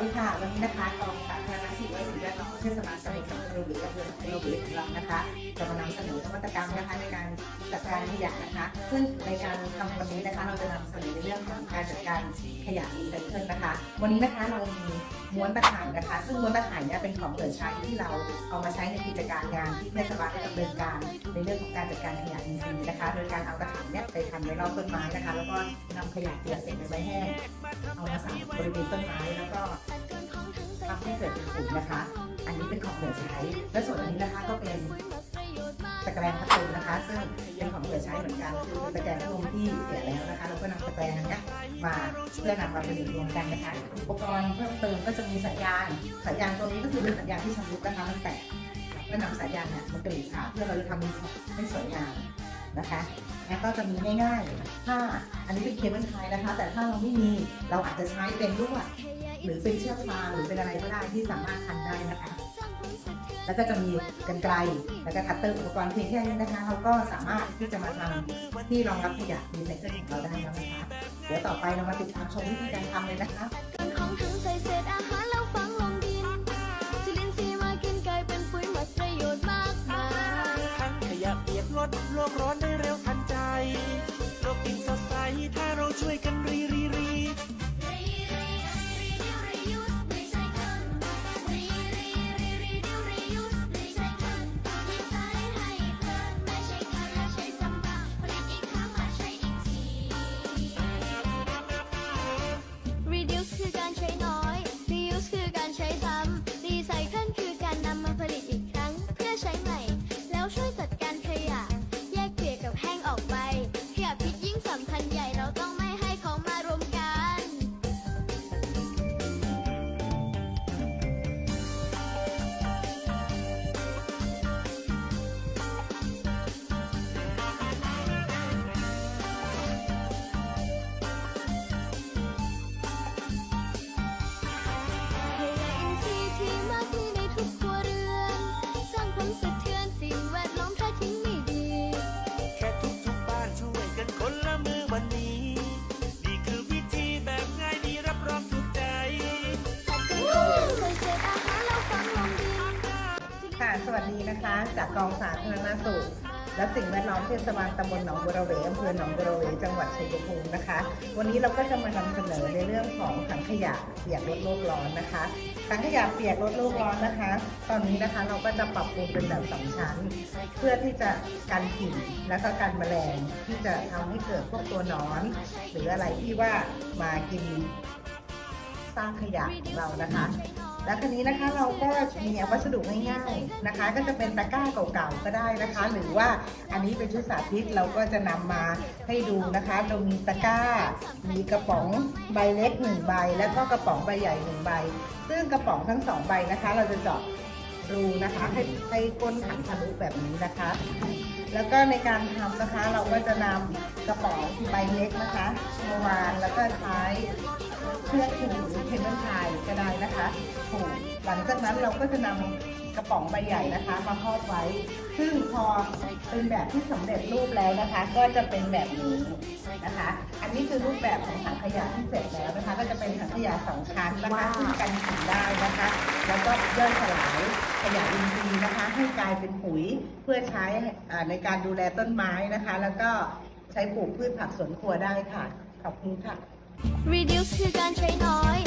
ดีค่ะ วันนี้นะคะกองสาธารณสุขและสิ่งแวดล้อมเทศบาลตำบลหนองบระเวอำเภอหนองบัวระเวของเรานะคะ จะมานำเสนอนวัตกรรมนะคะในการจัดการขยะนะคะ ซึ่งในการทำวันนี้นะคะเราจะนำเสนอในเรื่องของการจัดการขยะรีไซเคิลนะคะ วันนี้นะคะเรามี ม้วนตะข่ายนะคะ ซึ่งม้วนตะข่ายเนี่ยเป็นของเหลือใช้ที่เราเอามาใช้ในกิจการงานที่เทศบาลได้ดำเนินการในเรื่องของการจัดการขยะอินทรีย์นะคะ โดยการเอาตะข่ายเนี่ยไปทำไว้รอบต้นไม้นะคะ แล้วก็นำขยะเปียกเสร็จไปไว้แห้งเอามาใส่บริเวณต้นไม้แล้วก็ทำให้เกิดเป็นฝุ่นนะคะ อันนี้เป็นของเหลือใช้ และส่วนอันนี้นะคะก็เป็นตะแกรงพัดลมนะคะ ซึ่งเป็น ช้เหมือนกันคือตะแกรงพัดลมที่เสียแล้วนะคะเราก็นำตะแกรงนี้มาเพื่อนำมาประดิษฐ์รวมกันนะคะอุปกรณ์เพิ่มเติมก็จะมีสายยางสายยางตัวนี้ก็คือเป็นสายยางที่ชำรุดนะคะมันแตกก็นำสายยางเนี่ยมากรีดขาเพื่อเราจะทำให้สวยงามนะคะแล้วก็จะมีง่ายๆ ถ้าอันนี้เป็นเคเบิลไทยนะคะ แต่ถ้าเราไม่มีเราอาจจะใช้เป็นลวดหรือเป็นเชือกฟางหรือเป็นอะไรก็ได้ที่สามารถพันได้นะคะ แล้วก็จะมีกันไกลแล้วก็คัตเตอร์อุปกรณ์เพียงแค่นี้นะคะ เราก็สามารถที่จะมาทำที่รองรับขยะรีไซเคิลของเราได้แล้วนะคะ เดี๋ยวต่อไปเรามาติดตามชมวิธีการทำเลยนะคะของถังใส่เศษอาหารแล้วฝังลงดินจุลินทรีย์ม วัสดีนะคะ จากกองสาธารณสุขและสิ่งแวดล้อมเทศบาลตำบลหนองบัวระเวอำเภอหนองบัวระเวจังหวัดชัยภูมินะคะ วันนี้เราก็จะมานำเสนอในเรื่องของถังขยะเปียกลดโลกร้อนนะคะถังขยะเปียกลดโลกร้อนนะคะ ตอนนี้นะคะเราก็จะปรับปรุงเป็นแบบสองชั้น เพื่อที่จะกันกลิ่นและก็กันแมลงที่จะทำให้เกิดพวกตัวนอน หรืออะไรที่ว่ามากินสร้างขยะของเรานะคะ แล้วคันนี้นะคะเราก็มีวัสดุง่ายๆนะคะ ก็จะเป็นตะกร้าเก่าๆก็ได้นะคะ หรือว่าอันนี้เป็นชุดสาธิตเราก็จะนำมาให้ดูนะคะเรามีตะกร้า มีกระป๋องใบเล็กหนึ่งใบ แล้วก็กระป๋องใบใหญ่หนึ่งใบ ซึ่งกระป๋องทั้งสองใบนะคะ เราจะเจาะรูนะคะ ให้ให้ก้นถังทะลุแบบนี้นะคะ แล้วก็ในการทำนะคะเราก็จะนำกระป๋องใบเล็กนะคะมาวางแล้วก็ใช้เชือกผูกหรือเคเบิลไทยก็ได้นะคะผูกหลังจากนั้นเราก็จะนำกระป๋องใบใหญ่นะคะ มาครอบไว้ ซึ่งพอเป็นแบบที่สำเร็จรูปแล้วนะคะ ก็จะเป็นแบบนี้นะคะ อันนี้คือรูปแบบของถังขยะที่เสร็จแล้วนะคะ ก็จะเป็นถังขยะสองชั้นนะคะซึ่งกันกลิ่นได้นะคะ แล้วก็ย่อยสลายขยะอินทรีย์นะคะ ให้กลายเป็นปุ๋ยเพื่อใช้อ่าในการดูแลต้นไม้นะคะ แล้วก็ใช้ปลูกพืชผักสวนครัวได้ค่ะ ขอบคุณค่ะ Reduce คือการใช้น้อย